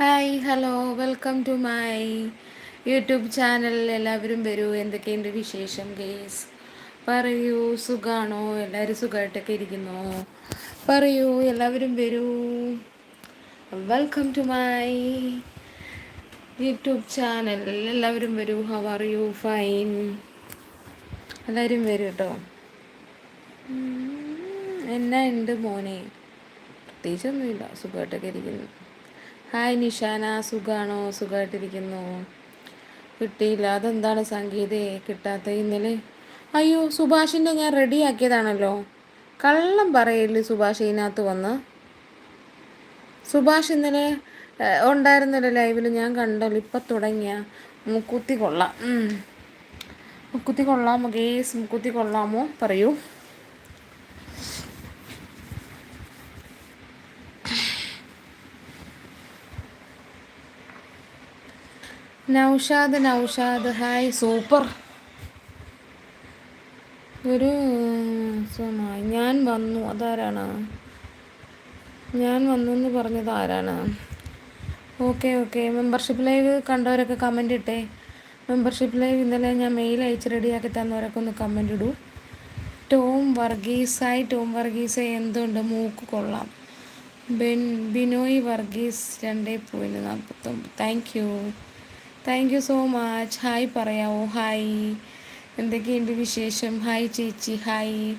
Hi hello welcome to my YouTube ചാനലിൽ എല്ലാവരും വരൂ. എന്തൊക്കെയുണ്ട് വിശേഷം ഗേസ്? പറയൂ. സുഖാണോ? എല്ലാവരും സുഖമായിട്ടൊക്കെ ഇരിക്കുന്നു? പറയൂ. എല്ലാവരും വരൂ. Welcome to my YouTube channel. എല്ലാവരും വരൂ. ഹൗ ആർ യു ഫൈൻ എല്ലാവരും വരൂ കേട്ടോ എന്നാ ഉണ്ട് മോനെ? പ്രത്യേകിച്ചൊന്നുമില്ല. സുഖമായിട്ടൊക്കെ ഇരിക്കുന്നു. ഹായ് നിഷാന സുഖാണോ? സുഖമായിട്ടിരിക്കുന്നു കിട്ടിയില്ല. അതെന്താണ് സംഗീതേ? കിട്ടാത്ത ഇന്നലെ. അയ്യോ സുഭാഷിന്റെ ഞാൻ റെഡിയാക്കിയതാണല്ലോ. കള്ളം പറയില്ലേ സുഭാഷ് ഇതിനകത്ത് വന്ന്? സുഭാഷ് ഇന്നലെ ഉണ്ടായിരുന്നല്ലോ ലൈവിൽ ഞാൻ കണ്ടല്ലോ. ഇപ്പം തുടങ്ങിയ. മുക്കുത്തി കൊള്ളാം. മുക്കുത്തി കൊള്ളാമോ ഗേസ്? മുക്കുത്തി കൊള്ളാമോ? പറയൂ. നൗഷാദ് നൗഷാദ്. Hi super. ഒരു ഞാൻ വന്നു. അതാരാണ്? ഞാൻ വന്നു എന്ന് പറഞ്ഞത് ആരാണ്? Okay okay. മെമ്പർഷിപ്പ് ലൈവ് കണ്ടവരൊക്കെ കമന്റ് ഇട്ടേ. മെമ്പർഷിപ്പ് ലൈവ് ഇന്നലെ ഞാൻ മെയിൽ അയച്ച് റെഡിയാക്കി തന്നവരൊക്കെ ഒന്ന് കമന്റ് ഇടൂ. ടോം വർഗീസായി. ടോം വർഗീസ് എന്തുണ്ട്? മൂക്ക് കൊള്ളാം. ബെൻ ബിനോയ് വർഗീസ് രണ്ടേ പോയിന്റ് നാൽപ്പത്തൊമ്പത്. Thank you thank you so much hi പറയാമോ ഹായ് എന്തൊക്കെയുണ്ട് വിശേഷം? ഹായ് ചേച്ചി. Hi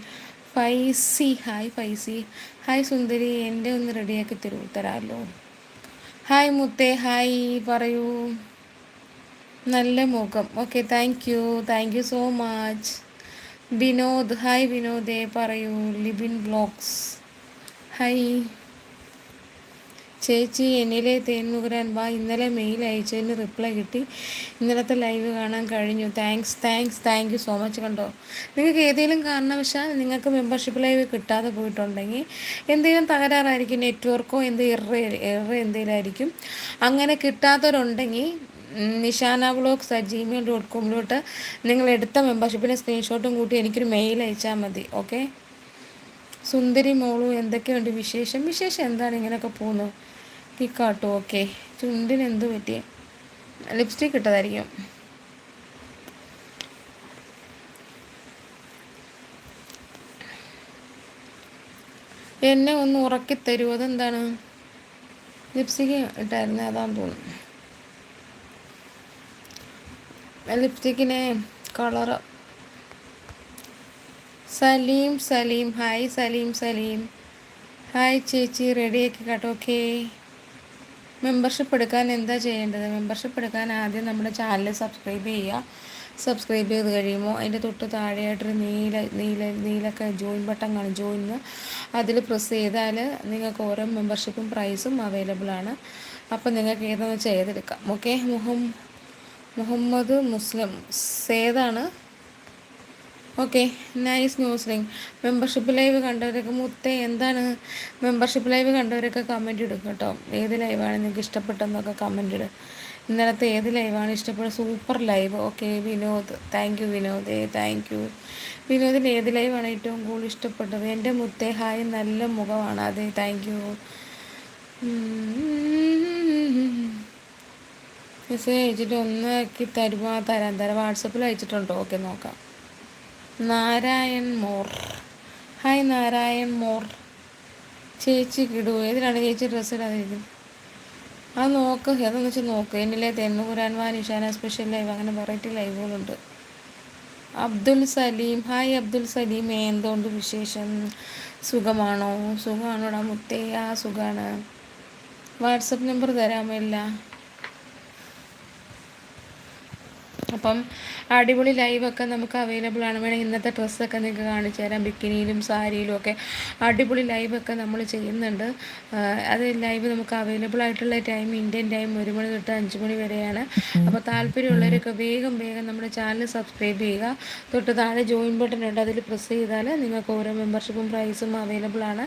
Faizy hi Faizy hi സുന്ദരി. എന്റെ ഒന്ന് റെഡിയാക്കി തരൂ. തരാമല്ലോ ഹായ് മുത്തേ. ഹായ് പറയൂ. നല്ല മുഖം. Okay thank you thank you so much Vinod. Hi വിനോദേ. പറയൂ. ലിബിൻ ബ്ലോഗ്സ് ഹായ് ചേച്ചി എന്നിലെ തേൻമുകുരാൻ വാ ഇന്നലെ മെയിൽ അയച്ചതിന് റിപ്ലൈ കിട്ടി. ഇന്നലത്തെ ലൈവ് കാണാൻ കഴിഞ്ഞു. Thanks thanks thank you so much കണ്ടോ? നിങ്ങൾക്ക് ഏതെങ്കിലും കാരണവശാൽ നിങ്ങൾക്ക് മെമ്പർഷിപ്പ് ലൈവ് കിട്ടാതെ പോയിട്ടുണ്ടെങ്കിൽ എന്തെങ്കിലും തകരാറായിരിക്കും നെറ്റ്വർക്കോ എന്ത് എറ എറ എന്തെങ്കിലും ആയിരിക്കും അങ്ങനെ കിട്ടാത്തവരുണ്ടെങ്കിൽ Nishana vlogs at Gmail dot കോമിലോട്ട് നിങ്ങൾ എടുത്ത മെമ്പർഷിപ്പിന്റെ സ്ക്രീൻഷോട്ടും കൂട്ടി എനിക്കൊരു മെയിൽ അയച്ചാൽ മതി ഓക്കെ സുന്ദരി മോളു എന്തൊക്കെയുണ്ട് വിശേഷം? വിശേഷം എന്താണ് ഇങ്ങനെയൊക്കെ പോകുന്നത് പിക്കാട്ടോ ഓക്കെ. ചുണ്ടിന് എന്ത് പറ്റി? ലിപ്സ്റ്റിക് ഇട്ടതായിരിക്കും. എന്നെ ഒന്ന് ഉറക്കി തരുമോ അതെന്താണ്? ലിപ്സ്റ്റിക് ഇട്ടായിരുന്നു അതാന്ന് തോന്നുന്നു. ലിപ്സ്റ്റിക്കിനെ colour. Saleem Saleem. Hi Saleem Saleem. Hi ചേച്ചി. റെഡിയാക്കി കേട്ടോ ഓക്കേ. മെമ്പർഷിപ്പ് എടുക്കാൻ എന്താ ചെയ്യേണ്ടത്? മെമ്പർഷിപ്പ് എടുക്കാൻ ആദ്യം നമ്മുടെ ചാനൽ സബ്സ്ക്രൈബ് ചെയ്യുക. സബ്സ്ക്രൈബ് ചെയ്ത് കഴിയുമ്പോൾ അതിന്റെ തൊട്ട് താഴെയായിട്ടൊരു നീല നീല നീലൊക്കെ ജോയിൻ ബട്ടൺ കാണും ജോയിൻ അതിൽ പ്രസ് ചെയ്താൽ നിങ്ങൾക്ക് ഓരോ മെമ്പർഷിപ്പും പ്രൈസും അവൈലബിൾ ആണ്. അപ്പോൾ നിങ്ങൾക്ക് ഏതെന്ന് വെച്ചാൽ ഏതെടുക്കാം. ഓക്കെ മുഹം Muhammad Muslim. സേതാണ്. Okay nice news link membership live കണ്ടവരൊക്കെ മുത്തേ എന്താണ്? മെമ്പർഷിപ്പ് ലൈവ് കണ്ടവരൊക്കെ കമന്റ് ഇടും കേട്ടോ. ഏത് ലൈവാണ് നിങ്ങൾക്ക് ഇഷ്ടപ്പെട്ടെന്നൊക്കെ കമന്റ് ഇടും. ഇന്നലത്തെ ഏത് ലൈവാണ് ഇഷ്ടപ്പെട്ടത്? Super live okay Vinod. Thank you Vinod thank you വിനോദിന് ഏത് ലൈവാണ് ഏറ്റവും കൂടുതൽ ഇഷ്ടപ്പെട്ടത്? എന്റെ മുത്തേ ഹായ് നല്ല മുഖമാണ്. അതെ താങ്ക് യു മെസ്സേജ് അയച്ചിട്ട് ഒന്നാക്കി തരുമോ? തരാൻ തരാം. വാട്സപ്പിൽ അയച്ചിട്ടുണ്ടോ. ഓക്കെ നോക്കാം. നാരായൺ മോർ. ഹായ് നാരായൺ മോർ. ചേച്ചി കിടു. ഏതിനാണ് ചേച്ചി ഡ്രസ്സ് ഇടാതിരിക്കുന്നത്? അത് നോക്ക്. അതെന്ന് വെച്ചാൽ നോക്ക്. എന്നിലെ തെന്നുകുരാൻവാൻ ഇഷാന സ്പെഷ്യൽ ലൈവ് അങ്ങനെ വെറൈറ്റി ലൈവുകളുണ്ട് അബ്ദുൽ സലീം. ഹായ് അബ്ദുൽ സലീം. എന്തുകൊണ്ട് വിശേഷം? സുഖമാണോ? സുഖമാണോടാ മുത്തേ. ആ സുഖമാണ് വാട്സപ്പ് നമ്പർ തരാമല്ല അപ്പം അടിപൊളി ലൈവൊക്കെ നമുക്ക് അവൈലബിൾ ആണ്. വേണമെങ്കിൽ ഇന്നത്തെ ഡ്രസ്സൊക്കെ നിങ്ങൾക്ക് കാണിച്ചു തരാം. ബിക്കിനിയിലും സാരിയിലും ഒക്കെ അടിപൊളി ലൈവൊക്കെ നമ്മൾ ചെയ്യുന്നുണ്ട്. അത് ലൈവ് നമുക്ക് അവൈലബിൾ ആയിട്ടുള്ള ടൈം ഇന്ത്യൻ ടൈം ഒരു മണി തൊട്ട് അഞ്ച് മണി വരെയാണ്. അപ്പോൾ താല്പര്യമുള്ളവരൊക്കെ വേഗം വേഗം നമ്മുടെ ചാനൽ സബ്സ്ക്രൈബ് ചെയ്യുക. തൊട്ട് താഴെ ജോയിൻ ബട്ടൺ ഉണ്ട്. അതിൽ പ്രസ് ചെയ്താൽ നിങ്ങൾക്ക് ഓരോ മെമ്പർഷിപ്പും പ്രൈസും അവൈലബിൾ ആണ്.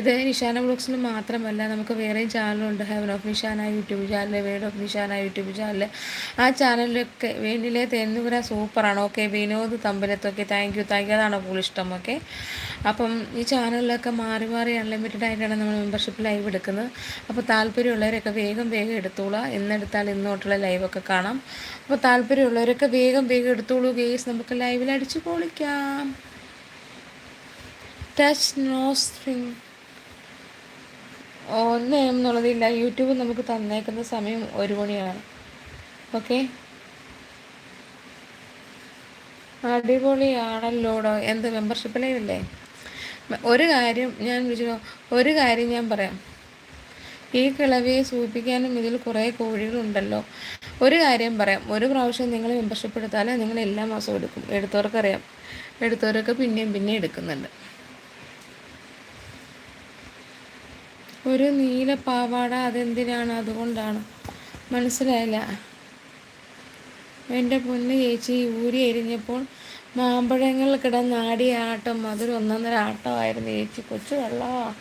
ഇത് നിഷാന ബ്ലോഗ്സിന് മാത്രമല്ല നമുക്ക് വേറെയും ചാനലുണ്ട് heaven of Nishana YouTube channel word of Nishana YouTube channel ആ ചാനലിലൊക്കെ പിന്നിലെ തെന്നുപുര സൂപ്പറാണ്. ഓക്കെ വിനോദ് തമ്പലത്തൊക്കെ താങ്ക് യു താങ്ക് യു അതാണ് കൂടുതൽ ഇഷ്ടം. ഓക്കെ. അപ്പം ഈ ചാനലിലൊക്കെ മാറി മാറി അൺലിമിറ്റഡ് ആയിട്ടാണ് നമ്മൾ മെമ്പർഷിപ്പ് ലൈവ് എടുക്കുന്നത്. അപ്പോൾ താല്പര്യമുള്ളവരൊക്കെ വേഗം വേഗം എടുത്തോളാം. എന്നെടുത്താൽ ഇന്നോട്ടുള്ള ലൈവൊക്കെ കാണാം. അപ്പോൾ താല്പര്യമുള്ളവരൊക്കെ വേഗം വേഗം എടുത്തോളൂ ഗേസ് നമുക്ക് ലൈവിൽ അടിച്ചു പൊളിക്കാം. ടച്ച് നോ സ്ട്രിങ് ഒന്ന് എന്നുള്ളതില്ല. യൂട്യൂബ് നമുക്ക് തന്നേക്കുന്ന സമയം ഒരു മണിയാണ്. ഓക്കെ. അടിപൊളിയാണല്ലോടോ? എന്ത് മെമ്പർഷിപ്പ് ലൈവല്ലേ ഒരു കാര്യം ഞാൻ വിളിച്ചു ഒരു കാര്യം ഞാൻ പറയാം. ഈ കിളവിയെ സൂചിപ്പിക്കാനും ഇതിൽ കുറേ കോഴികളുണ്ടല്ലോ. ഒരു കാര്യം പറയാം. ഒരു പ്രാവശ്യം നിങ്ങൾ മെമ്പർഷിപ്പ് എടുത്താലേ നിങ്ങൾ എല്ലാ മാസവും എടുക്കും. എടുത്തവർക്കറിയാം. എടുത്തവരൊക്കെ പിന്നെയും പിന്നെയും എടുക്കുന്നുണ്ട്. ഒരു നീല പാവാട അതെന്തിനാണ്? അതുകൊണ്ടാണ്. മനസ്സിലായില്ല? എന്റെ പൊന്ന് ചേച്ചി ഊരി എരിഞ്ഞപ്പോൾ മാമ്പഴങ്ങൾ കിടന്നാടിയ ആട്ടം അതൊരു ഒന്നൊന്നര ആട്ടമായിരുന്നു ചേച്ചി. കൊച്ചു വെള്ളമാ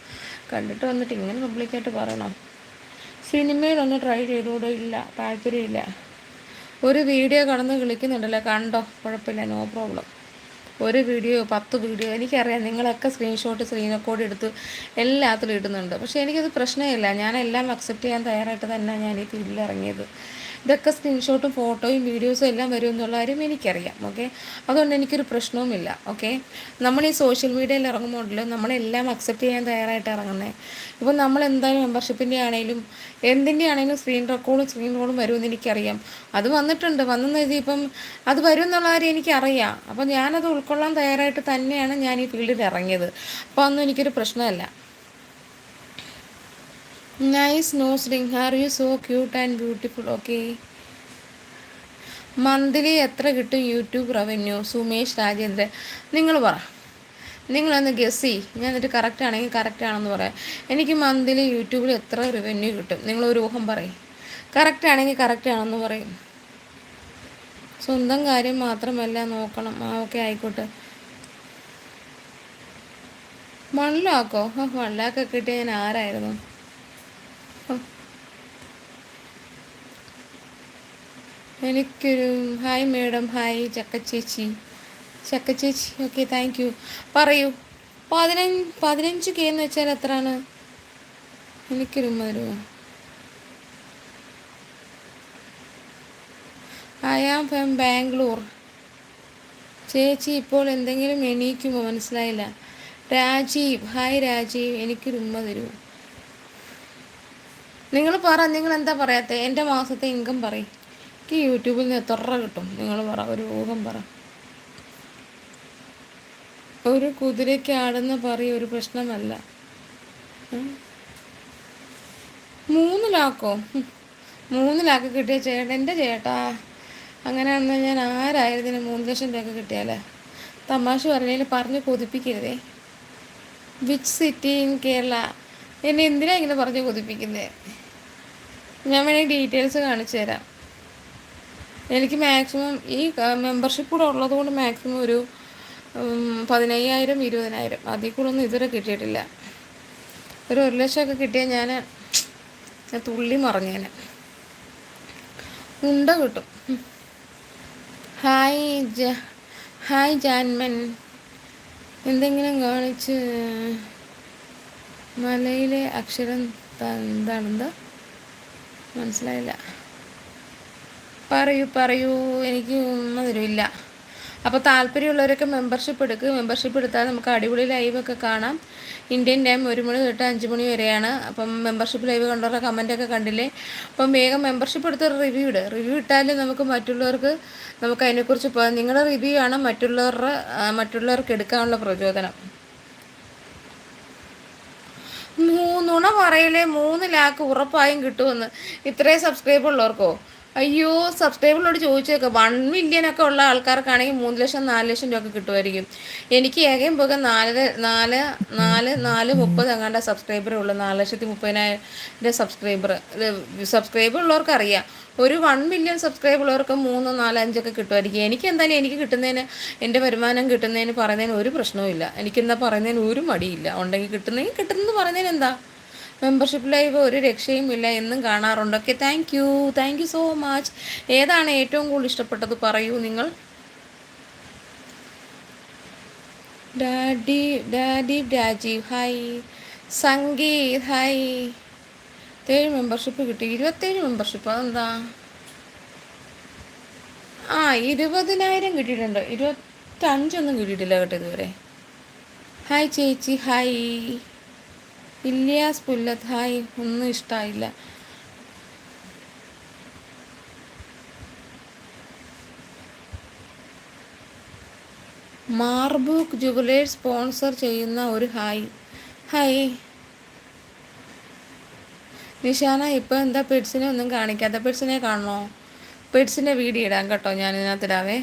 കണ്ടിട്ട് വന്നിട്ട് ഇങ്ങനെ പബ്ലിക്കായിട്ട് പറയണം. സിനിമയിലൊന്ന് ട്രൈ ചെയ്തുകൂടെ ഇല്ല. താല്പര്യമില്ല. ഒരു വീഡിയോ കടന്ന് കളിക്കുന്നുണ്ടല്ലോ കണ്ടോ? കുഴപ്പമില്ല. നോ പ്രോബ്ലം ഒരു വീഡിയോ പത്ത് വീഡിയോ എനിക്കറിയാം നിങ്ങളൊക്കെ സ്ക്രീൻഷോട്ട് സ്ക്രീൻ റെക്കോർഡ് എടുത്ത് എല്ലാത്തിലും ഇടുന്നുണ്ട്. പക്ഷേ എനിക്കത് പ്രശ്നമില്ല. ഞാൻ എല്ലാം അക്സെപ്റ്റ് ചെയ്യാൻ തയ്യാറായിട്ട് തന്നെ ഞാൻ ഈ ഫീൽഡിൽ ഇറങ്ങിയത്. ഇതൊക്കെ സ്ക്രീൻഷോട്ടും ഫോട്ടോയും വീഡിയോസും എല്ലാം വരും എന്നുള്ള കാര്യം എനിക്കറിയാം ഓക്കെ അതുകൊണ്ട് എനിക്കൊരു പ്രശ്നവുമില്ല ഓക്കെ നമ്മൾ ഈ സോഷ്യൽ മീഡിയയിൽ ഇറങ്ങുമ്പോഴല്ലോ നമ്മളെല്ലാം അക്സെപ്റ്റ് ചെയ്യാൻ തയ്യാറായിട്ട് ഇറങ്ങുന്നത് ഇപ്പോൾ നമ്മൾ എന്തായാലും മെമ്പർഷിപ്പിന്റെ ആണെങ്കിലും എന്തിന്റെ ആണെങ്കിലും സ്ക്രീൻ റെക്കോർഡും സ്ക്രീൻ റോഡും വരുമെന്ന് എനിക്കറിയാം. അത് വന്നിട്ടുണ്ട് വന്നെന്ന് എഴുതി ഇപ്പം അത് വരും എന്നുള്ള കാര്യം എനിക്കറിയാം. അപ്പോൾ ഞാനത് ഉൾക്കൊള്ളാൻ തയ്യാറായിട്ട് തന്നെയാണ് ഞാൻ ഈ ഫീൽഡിൽ ഇറങ്ങിയത്. അപ്പോൾ അതൊന്നും എനിക്കൊരു പ്രശ്നമല്ല. Nice nose ring are you so cute and beautiful okay monthly എത്ര കിട്ടും യൂട്യൂബ് റവന്യൂ സുമേഷ് രാജേന്ദ്രൻ. നിങ്ങൾ പറ. നിങ്ങളൊന്ന് ഗസ് ചെയ് ഞാൻ എന്നിട്ട് കറക്റ്റ് ആണെങ്കിൽ കറക്റ്റ് ആണെന്ന് പറയാം. എനിക്ക് മന്ത്ലി യൂട്യൂബിൽ എത്ര റവന്യൂ കിട്ടും? നിങ്ങൾ ഒരു ഊഹം പറയും. കറക്റ്റ് ആണെങ്കിൽ കറക്റ്റ് ആണെന്ന് പറയും. സ്വന്തം കാര്യം മാത്രമല്ല നോക്കണം. ആ ഓക്കെ ആയിക്കോട്ടെ. മണ്ണിലാക്കോ മണ്ണിലാക്കെ കിട്ടിയ ഞാൻ ആരായിരുന്നു? എനിക്കൊരു ഹായ് മേഡം ഹായ് ചക്കച്ചേച്ചി. ചക്കച്ചേച്ചി ഓക്കെ താങ്ക് യു പറയൂ പതിനഞ്ച് പതിനഞ്ച് കെ എന്ന് വെച്ചാൽ എത്രയാണ്? എനിക്കൊരു തരുമോ ഐ ആം ഫ്രം ബാംഗ്ലൂർ ചേച്ചി ഇപ്പോൾ എന്തെങ്കിലും എണീക്കുമോ? മനസ്സിലായില്ല. രാജീവ് ഹായ് രാജീവ് എനിക്കൊരു ഉമ്മ തരുമോ നിങ്ങൾ പറ നിങ്ങൾ എന്താ പറയാത്ത? എന്റെ മാസത്തെ ഇൻകം പറയും. എനിക്ക് യൂട്യൂബിൽ നിന്ന് എത്ര കിട്ടും? നിങ്ങൾ പറ ഒരു ഊഹം പറ. ഒരു കുതിരയ്ക്ക് ആടെന്ന് പറയും ഒരു പ്രശ്നമല്ല. മൂന്ന് ലാക്കോ? മൂന്ന് ലാക്ക് കിട്ടിയ ചേട്ടൻ എന്റെ ചേട്ടാ. അങ്ങനെയാണെന്ന് ഞാൻ ആരായിരുന്നു മൂന്ന് ലക്ഷം രൂപ കിട്ടിയാലേ? തമാശ പറഞ്ഞതിൽ പറഞ്ഞ് കൊതിപ്പിക്കരുതേ. Which city in Kerala. എന്നെ എന്തിനാ ഇങ്ങനെ പറഞ്ഞ് കൊതിപ്പിക്കുന്നത് ഞാൻ വേണമെങ്കിൽ ഡീറ്റെയിൽസ് കാണിച്ചു തരാം. എനിക്ക് മാക്സിമം ഈ മെമ്പർഷിപ്പ് കൂടെ ഉള്ളത് കൊണ്ട് മാക്സിമം ഒരു പതിനയ്യായിരം ഇരുപതിനായിരം. അതിൽ കൂടെ ഒന്നും ഇതുവരെ കിട്ടിയിട്ടില്ല. ഒരു ഒരു ലക്ഷമൊക്കെ കിട്ടിയാൽ ഞാൻ ഞാൻ തുള്ളി മറിഞ്ഞേനെ. ഉണ്ട കിട്ടും. ഹായ് ജ ഹായ് ജാൻമൻ. എന്തെങ്കിലും കാണിച്ച് മലയിലെ അക്ഷരം എന്താണെന്ന്? മനസ്സിലായില്ല. പറയൂ പറയൂ എനിക്ക് ഒന്നും തരുമില്ല അപ്പോൾ താല്പര്യമുള്ളവരൊക്കെ മെമ്പർഷിപ്പ് എടുക്കുക മെമ്പർഷിപ്പ് എടുത്താൽ നമുക്ക് അടിപൊളി ലൈവൊക്കെ കാണാം. ഇന്ത്യൻ ടൈം ഒരു മണി തൊട്ട് അഞ്ച് മണി വരെയാണ്. അപ്പം മെമ്പർഷിപ്പ് ലൈവ് കണ്ടവരുടെ കമന്റൊക്കെ കണ്ടില്ലേ? അപ്പം വേഗം മെമ്പർഷിപ്പ് എടുത്ത് റിവ്യൂ ഇട്. റിവ്യൂ ഇട്ടാൽ നമുക്ക് മറ്റുള്ളവർക്ക് നമുക്ക് അതിനെക്കുറിച്ച് നിങ്ങളുടെ റിവ്യൂ ആണ് മറ്റുള്ളവരുടെ മറ്റുള്ളവർക്ക് എടുക്കാനുള്ള പ്രചോദനം. മൂന്നുണ പറയലേ മൂന്ന് ലാക്ക് ഉറപ്പായും കിട്ടുമെന്ന്. ഇത്രയും സബ്സ്ക്രൈബ് ഉള്ളവർക്കോ? അയ്യോ സബ്സ്ക്രൈബറിനോട് ചോദിച്ചേക്കാം. വൺ മില്യൺ ഒക്കെ ഉള്ള ആൾക്കാർക്കാണെങ്കിൽ മൂന്ന് ലക്ഷം നാല് ലക്ഷം രൂപ ഒക്കെ കിട്ടുമായിരിക്കും. എനിക്ക് ഏകയും പോകെ നാല് നാല് നാല് നാല് മുപ്പത് എങ്ങാണ്ട സബ്സ്ക്രൈബറേ ഉള്ളൂ. നാല് ലക്ഷത്തി മുപ്പതിനായിരം സബ്സ്ക്രൈബർ സബ്സ്ക്രൈബർ ഉള്ളവർക്ക് അറിയാം. ഒരു വൺ മില്യൺ സബ്സ്ക്രൈബ് ഉള്ളവർക്ക് മൂന്നോ നാലോ അഞ്ചൊക്കെ കിട്ടുമായിരിക്കും. എനിക്ക് എന്തായാലും എനിക്ക് കിട്ടുന്നതിന് എന്റെ വരുമാനം കിട്ടുന്നതിന് പറയുന്നതിന് ഒരു പ്രശ്നവും ഇല്ല എനിക്കെന്താ പറയുന്നതിന് ഒരു മടിയില്ല. ഉണ്ടെങ്കിൽ കിട്ടുന്നെങ്കിൽ കിട്ടുന്നത് പറയുന്നതിന് എന്താ? മെമ്പർഷിപ്പ് ലൈവ് ഒരു രക്ഷയും ഇല്ല എന്നും കാണാറുണ്ട്. Okay thank you thank you so much ഏതാണ് ഏറ്റവും കൂടുതൽ ഇഷ്ടപ്പെട്ടത് പറയൂ നിങ്ങൾ? Daddy daddy Rajeev hi Sangeeth hi ഏഴ് മെമ്പർഷിപ്പ് കിട്ടി. ഇരുപത്തേഴ് മെമ്പർഷിപ്പ് അതെന്താ? ആ ഇരുപതിനായിരം കിട്ടിയിട്ടുണ്ട്. ഇരുപത്തഞ്ചൊന്നും കിട്ടിയിട്ടില്ല കേട്ടോ ഇതുവരെ. ഹായ് ചേച്ചി. ഹായ് ഇല്യാസ് പുല്ലത്ത് ഹായ് ഒന്നും ഇഷ്ടമായില്ല മാർബുക്ക് ജുവലേഴ്സ് സ്പോൺസർ ചെയ്യുന്ന ഒരു ഹായ്. ഹായ്. നിഷാന ഇപ്പോൾ എന്താ പെഡ്സിനെ ഒന്നും കാണിക്കാത്ത? പെഡ്സിനെ കാണണോ? പെഡ്സിന്റെ വീഡിയോ ഇടാം കേട്ടോ ഞാൻ ഇതിനകത്തിടാവേ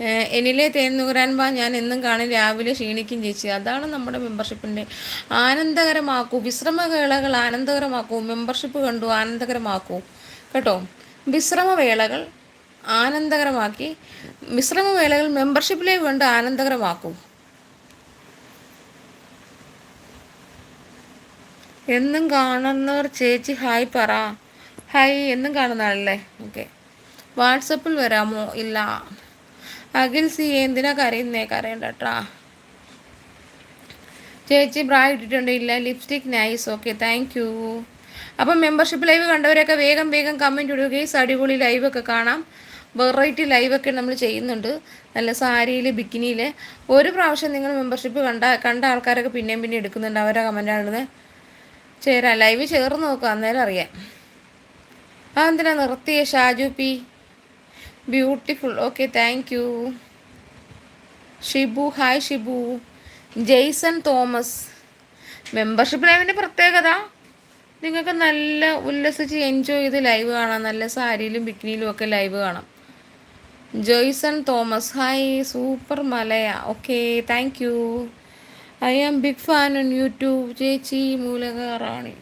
എനിലെ തേൻ നുകരാൻ വാ ഞാൻ എന്നും കാണും രാവിലെ ക്ഷീണിക്കും ചേച്ചി. അതാണ് നമ്മുടെ മെമ്പർഷിപ്പിന്റെ ആനന്ദകരമാക്കൂ. വിശ്രമവേളകൾ ആനന്ദകരമാക്കൂ. മെമ്പർഷിപ്പ് കണ്ടു ആനന്ദകരമാക്കൂ. കേട്ടോ? വിശ്രമവേളകൾ ആനന്ദകരമാക്കി വിശ്രമവേളകൾ മെമ്പർഷിപ്പിലേക്ക് കൊണ്ട് ആനന്ദകരമാക്കൂ. എന്നും കാണുന്നവർ ചേച്ചി ഹായ് പറ. ഹായ് എന്നും കാണുന്ന ആളല്ലേ? ഓക്കെ. വാട്സപ്പിൽ വരാമോ? ഇല്ല. അഖിൽ സി എന്തിനാ കരയുന്നേ? കരയണ്ടട്ടാ ചേച്ചി ബ്രാ ഇട്ടിട്ടുണ്ട്. ഇല്ല lipstick nice okay thank you അപ്പം മെമ്പർഷിപ്പ് ലൈവ് കണ്ടവരൊക്കെ വേഗം വേഗം കമന്റ് ഇടുകയും അടിപൊളി ലൈവൊക്കെ കാണാം. വെറൈറ്റി ലൈവൊക്കെ നമ്മൾ ചെയ്യുന്നുണ്ട്. നല്ല സാരിയിൽ ബിക്കിനിയിൽ ഒരു പ്രാവശ്യം നിങ്ങൾ മെമ്പർഷിപ്പ് കണ്ട കണ്ട ആൾക്കാരൊക്കെ പിന്നെയും പിന്നെ എടുക്കുന്നുണ്ട്. അവരെ കമന്റാണത് ചേരാം ലൈവ് ചേർന്ന് നോക്കാം. അന്നേരം അറിയാം. അതെന്തിനാ നിർത്തിയ Shaju P? Beautiful okay thank you Shibu hi Shibu Jaison Thomas membership ലൈവിന്റെ പ്രത്യേകത നിങ്ങൾക്ക് നല്ല ഉല്ലസിച്ച് എൻജോയ് ചെയ്ത് ലൈവ് കാണാം. നല്ല സാരിയിലും ബിക്കിനിയിലും ഒക്കെ ലൈവ് കാണാം. Joyson Thomas hi super Malaya. Okay thank you I am big fan on YouTube ചേച്ചി മൂലക റാണി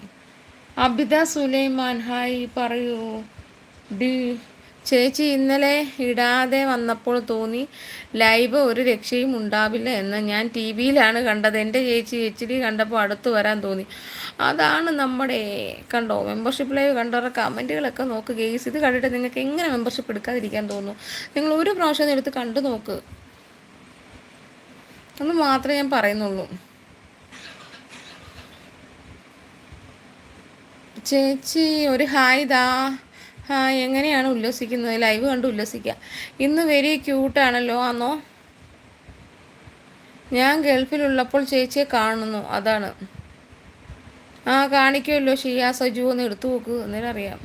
അബിത സുലൈമാൻ ഹായ് പറയൂ. ഡി ചേച്ചി ഇന്നലെ ഇടാതെ വന്നപ്പോൾ തോന്നി ലൈവ് ഒരു രക്ഷയും ഉണ്ടാവില്ല എന്ന് ഞാൻ ടി വിയിലാണ് കണ്ടത്. എന്റെ ചേച്ചി എച്ച് ഡി കണ്ടപ്പോൾ അടുത്ത് വരാൻ തോന്നി. അതാണ് നമ്മുടെ കണ്ടോ മെമ്പർഷിപ്പ് ലൈവ് കണ്ടവരുടെ കമന്റുകളൊക്കെ നോക്ക് ഗെയ്സ് ഇത് കണ്ടിട്ട് നിങ്ങൾക്ക് എങ്ങനെ മെമ്പർഷിപ്പ് എടുക്കാതിരിക്കാൻ തോന്നുന്നു? നിങ്ങൾ ഒരു പ്രാവശ്യം എടുത്ത് കണ്ടു നോക്ക്. എന്ന് മാത്രമേ ഞാൻ പറയുന്നുള്ളൂ. ചേച്ചി ഒരു ഹായ് ദാ. എങ്ങനെയാണ് ഉല്ലസിക്കുന്നത്? ലൈവ് കണ്ട് ഉല്ലസിക്കുക ഇന്ന് വെരി ക്യൂട്ടാണല്ലോ ആന്നോ? ഞാൻ ഗൾഫിലുള്ളപ്പോൾ ചേച്ചിയെ കാണുന്നു അതാണ്. ആ കാണിക്കുമല്ലോ ഷിയ സജു ഒന്ന് എടുത്തു നോക്ക് എന്നേരം അറിയാം.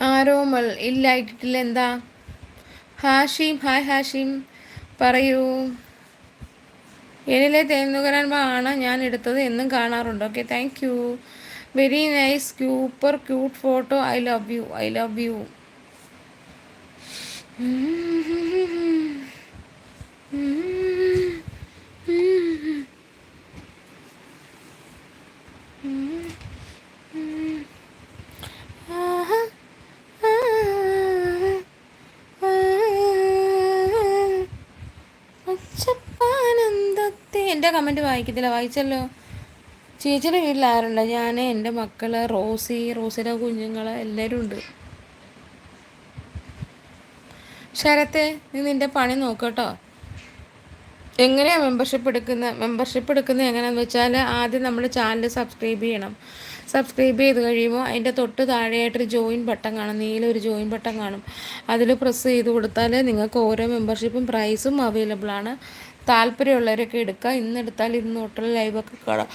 ആരോമൽ ഇല്ല ഇട്ടിട്ടില്ല എന്താ? ഹാഷിം ഹായ് ഹാഷിം പറയൂ. എന്നിലെ തേന്നുകരാൻ ആണ്? ഞാൻ എടുത്തത് എന്നും കാണാറുണ്ട്. Okay thank very nice super cute photo I love you I love you എന്റെ കമന്റ് വായിക്കത്തില്ല വായിച്ചല്ലോ? ചേച്ചിയുടെ വീട്ടിൽ ആരുണ്ട് ഞാൻ എന്റെ മക്കൾ റോസി റോസിയുടെ കുഞ്ഞുങ്ങൾ എല്ലാവരും ഉണ്ട്. ശരത്തെ നീ നിന്റെ പണി നോക്കട്ടോ. എങ്ങനെയാണ് മെമ്പർഷിപ്പ് എടുക്കുന്നത് മെമ്പർഷിപ്പ് എടുക്കുന്നത് എങ്ങനെയാണെന്ന് വെച്ചാൽ ആദ്യം നമ്മൾ ചാനൽ സബ്സ്ക്രൈബ് ചെയ്യണം. സബ്സ്ക്രൈബ് ചെയ്ത് കഴിയുമ്പോൾ അതിന്റെ തൊട്ട് താഴെയായിട്ടൊരു ജോയിൻ ബട്ടൺ കാണും. നീലൊരു ജോയിൻ ബട്ടൺ കാണും. അതിൽ പ്രസ് ചെയ്ത് കൊടുത്താൽ നിങ്ങൾക്ക് ഓരോ മെമ്പർഷിപ്പും പ്രൈസും അവൈലബിൾ ആണ്. താല്പര്യമുള്ളവരൊക്കെ എടുക്കുക ഇന്ന് എടുത്താൽ ഇന്ന് തൊട്ടുള്ള ലൈവൊക്കെ കാണാം.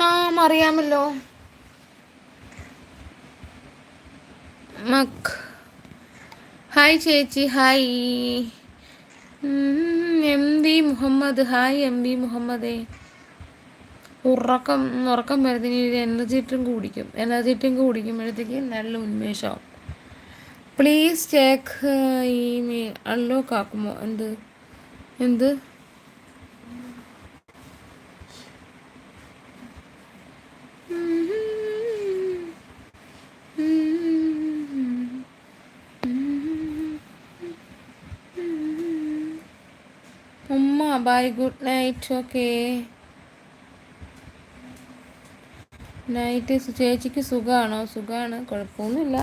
ആ അറിയാമല്ലോ മക്. ഹായ് ചേച്ചി. Hi M V Muhammad. Hi M V മുഹമ്മദേ. ഉറക്കം ഉറക്കം വരുന്നതിന് ഒരു എനർജി ഇട്ടും കൂടിക്കും. എനർജി ഇട്ടും കൂടിക്കുമ്പോഴത്തേക്ക് നല്ല ഉന്മേഷമാവും പ്ലീസ് ചെക്ക് ഇമെയിൽ അൺലോക്ക് ആക്കുമോ? എന്ത്? എന്ത്? ഉമ്മ bye good night okay night ചേച്ചിക്ക് സുഖമാണോ സുഖമാണ് കുഴപ്പമൊന്നുമില്ല.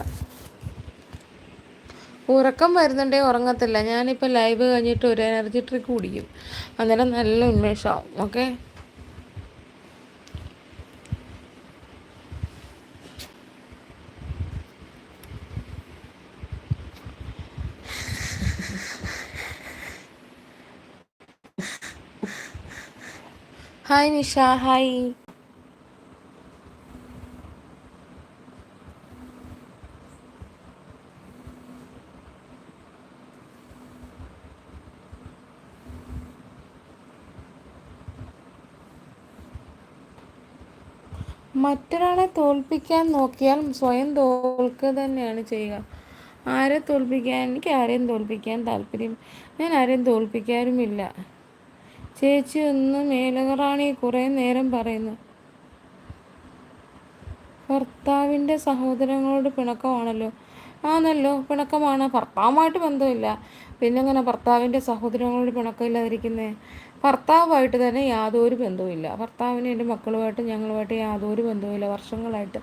ഉറക്കം വരുന്നുണ്ടേ ഉറങ്ങത്തില്ല. ഞാനിപ്പോൾ ലൈവ് കഴിഞ്ഞിട്ട് ഒരു എനർജി ട്രിക്ക് കുടിക്കും. അന്നേരം നല്ല ഉന്മേഷമാവും ഓക്കെ ഹായ് നിഷ. ഹായ് മറ്റൊരാളെ തോൽപ്പിക്കാൻ നോക്കിയാൽ സ്വയം തോൽക്കുക തന്നെയാണ് ചെയ്യുക. ആരെ തോൽപ്പിക്കാൻ എനിക്ക് ആരെയും തോൽപ്പിക്കാൻ താല്പര്യം. ഞാൻ ആരെയും തോൽപ്പിക്കാറുമില്ല ചേച്ചി ഒന്ന് മേലകറാണി കുറേ നേരം പറയുന്നു. ഭർത്താവിന്റെ സഹോദരങ്ങളോട് പിണക്കമാണല്ലോ. ആണല്ലോ പിണക്കമാണ്. ഭർത്താവുമായിട്ട് ബന്ധമില്ല. പിന്നെങ്ങനെ ഭർത്താവിന്റെ സഹോദരങ്ങളോട് പിണക്കമില്ലാതിരിക്കുന്നത് ഭർത്താവുമായിട്ട് തന്നെ യാതൊരു ബന്ധവുമില്ല. ഭർത്താവിന് എന്റെ മക്കളുമായിട്ട് ഞങ്ങളുമായിട്ട് യാതൊരു ബന്ധവുമില്ല. വർഷങ്ങളായിട്ട്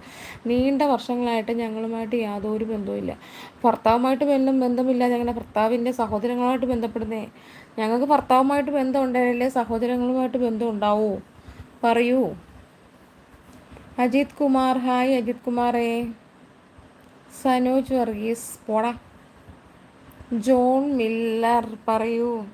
നീണ്ട വർഷങ്ങളായിട്ട് ഞങ്ങളുമായിട്ട് യാതൊരു ബന്ധവുമില്ല. ഭർത്താവുമായിട്ട് വല്ലതും ബന്ധമില്ല ഞങ്ങളുടെ ഭർത്താവിന്റെ സഹോദരങ്ങളുമായിട്ട് ബന്ധപ്പെടുന്നേ. ഞങ്ങൾക്ക് ഭർത്താവുമായിട്ട് ബന്ധം ഉണ്ടായാലേ സഹോദരങ്ങളുമായിട്ട് ബന്ധം ഉണ്ടാവൂ. പറയൂ. അജിത് കുമാർ ഹായ് അജിത് കുമാറേ. സനോജ് വർഗീസ് പോടാ. ജോൺ മില്ലർ പറയൂ.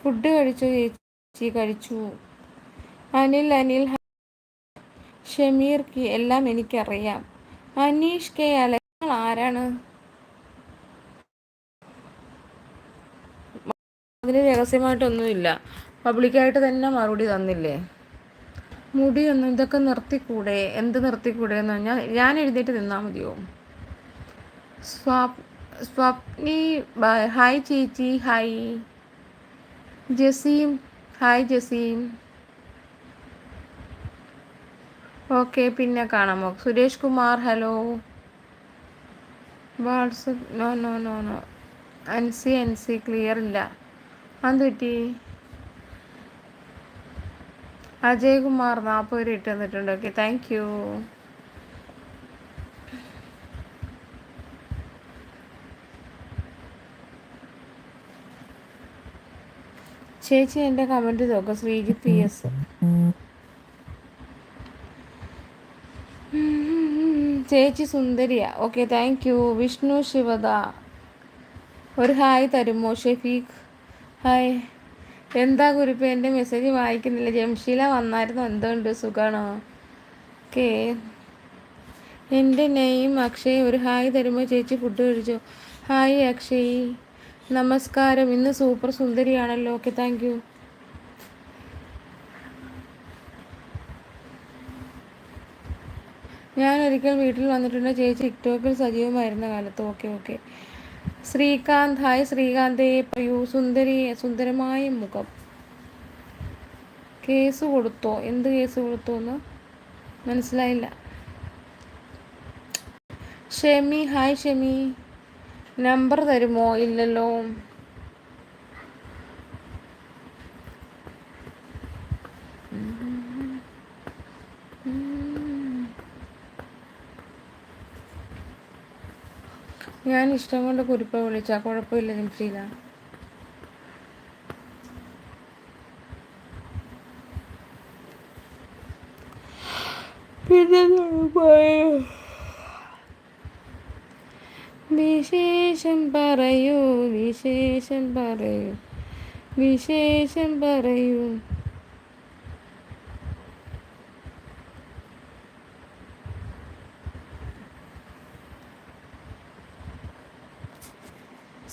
ഫുഡ് കഴിച്ചു ചേച്ചി കഴിച്ചു. അനിൽ അനിൽ ഷമീർ കി എല്ലാം എനിക്കറിയാം. അനീഷ് കെ അല ആരാണ്? അതിന് രഹസ്യമായിട്ടൊന്നുമില്ല. പബ്ലിക്കായിട്ട് തന്നെ മറുപടി തന്നില്ലേ? മുടിയൊന്നും ഇതൊക്കെ നിർത്തിക്കൂടെ? എന്ത് നിർത്തിക്കൂടെ എന്ന് പറഞ്ഞാൽ ഞാൻ എഴുതിയിട്ട് നിന്നാൽ മതിയോ? സ്വാപ് സ്വപ്നി ഹായ് ചേച്ചി hi. Jaseem hi Jaseem. Okay പിന്നെ കാണാമോ? Suresh Kumar hello. WhatsApp no no no no. Ansi Ansi clear ഇല്ല. അത് അജയ് കുമാർ നാൽപ്പത് രൂപ ഇട്ട് തന്നിട്ടുണ്ട്. ഓക്കെ താങ്ക് യു ചേച്ചി എന്റെ കമന്റ് നോക്കാം ശ്രീജിത്ത് പി എസ്. ചേച്ചി സുന്ദരിയ. Okay thank you Vishnu Shivada. ഒരു ഹായ് തരുമോ ഷെഫീഖ്? ഹായ്. എന്താ കുറിപ്പ് എന്റെ മെസ്സേജ് വായിക്കുന്നില്ല. ജംഷീല വന്നായിരുന്നു. എന്തുണ്ട്? സുഖമാണോ ഓക്കേ എന്റെ നെയ്യും അക്ഷയ് ഒരു ഹായ് തരുമ്പോൾ ചേച്ചി ഫുഡ് കഴിച്ചു? ഹായ് അക്ഷയ്. നമസ്കാരം. ഇന്ന് സൂപ്പർ സുന്ദരിയാണല്ലോ. ഓക്കെ താങ്ക് യു ഞാൻ ഒരിക്കൽ വീട്ടിൽ വന്നിട്ടുണ്ട്. ചേച്ചി ടിക്ടോക്കിൽ സജീവമായിരുന്ന കാലത്ത്. ഓക്കെ ഓക്കെ ശ്രീകാന്ത് ഹായ് ശ്രീകാന്തേ പറയൂ സുന്ദരി സുന്ദരമായ മുഖം. കേസ് കൊടുത്തോ? എന്ത് കേസ് കൊടുത്തോ എന്ന് മനസ്സിലായില്ല. ഷെമി ഹായ് ഷെമി. നമ്പർ തരുമോ? ഇല്ലല്ലോ. ഞാൻ ഇഷ്ടം കൊണ്ട് കുരിപ്പ വിളിച്ചാ. കുഴപ്പമില്ല ജംഷീല പിന്നെ വിശേഷം പറയൂ വിശേഷം പറയൂ വിശേഷം പറയൂ.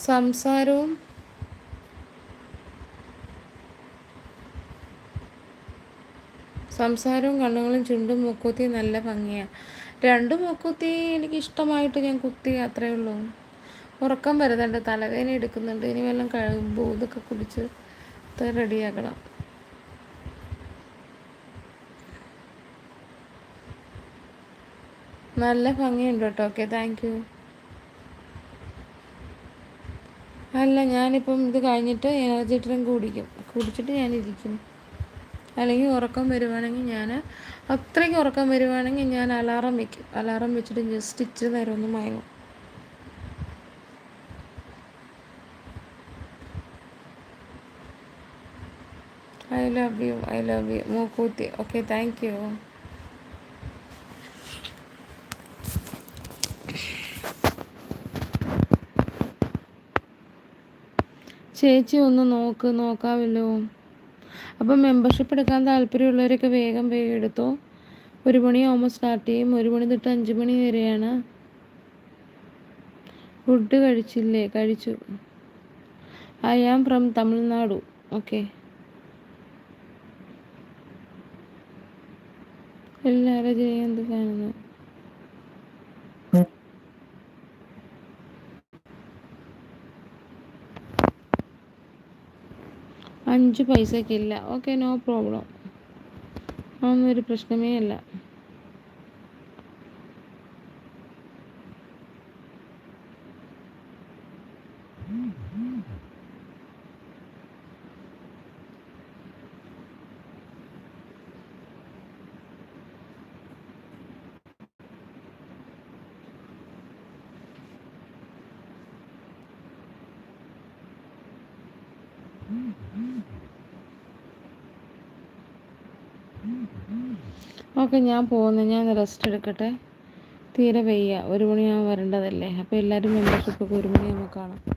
സംസാരവും സംസാരവും കണ്ണുകളും ചുണ്ടും മുക്കുത്തി നല്ല ഭംഗിയാണ് രണ്ട് മുക്കുത്തി എനിക്ക് ഇഷ്ടമായിട്ട് ഞാൻ കുത്തി അത്രേ ഉള്ളൂ. ഉറക്കം വരുന്നുണ്ട് തലവേദന എടുക്കുന്നുണ്ട്. ഇനി വല്ലതും കഴുകുമ്പോൾ ഇതൊക്കെ കുടിച്ച് റെഡിയാക്കണം. നല്ല ഭംഗിയുണ്ട് കേട്ടോ. ഓക്കെ താങ്ക് യു അല്ല ഞാനിപ്പം ഇത് കഴിഞ്ഞിട്ട് എനർജി ഡ്രിങ്ക് കുടിക്കും. കുടിച്ചിട്ട് ഞാൻ ഇരിക്കും അല്ലെങ്കിൽ ഉറക്കം വരുവാണെങ്കിൽ ഞാൻ അത്രയ്ക്ക് ഉറക്കം വരുവാണെങ്കിൽ ഞാൻ അലാറം വെക്കും. അലാറം വെച്ചിട്ട് ജസ്റ്റ് ഇച്ചിരി നേരം ഒന്ന് മയങ്ങും. I love you I love you മൂക്കൂത്തി. Okay thank you ചേച്ചി ഒന്ന് നോക്ക് നോക്കാമല്ലോ. അപ്പം മെമ്പർഷിപ്പ് എടുക്കാൻ താല്പര്യമുള്ളവരൊക്കെ വേഗം വേഗം എടുത്തോ? ഒരു മണിയാകുമ്പോൾ സ്റ്റാർട്ട് ചെയ്യും. ഒരു മണി തൊട്ട് അഞ്ച് മണി വരെയാണ്. ഫുഡ് കഴിച്ചില്ലേ? കഴിച്ചു. I am from Tamil Nadu okay എല്ലാവരും ജയന്ത് കാണുന്നു അഞ്ച് പൈസക്കില്ല ഓക്കെ നോ പ്രോബ്ലം അതൊന്നും ഒരു പ്രശ്നമേ അല്ല. ഓക്കെ ഞാൻ പോകുന്നു ഞാൻ റെസ്റ്റ് എടുക്കട്ടെ. തീരെ വയ്യ. ഒരു മണിയാകുമ്പോൾ വരേണ്ടതല്ലേ. അപ്പോൾ എല്ലാവരും മെമ്പർഷിപ്പൊക്കെ ഒരു മണിയാകുമ്പോൾ കാണാം.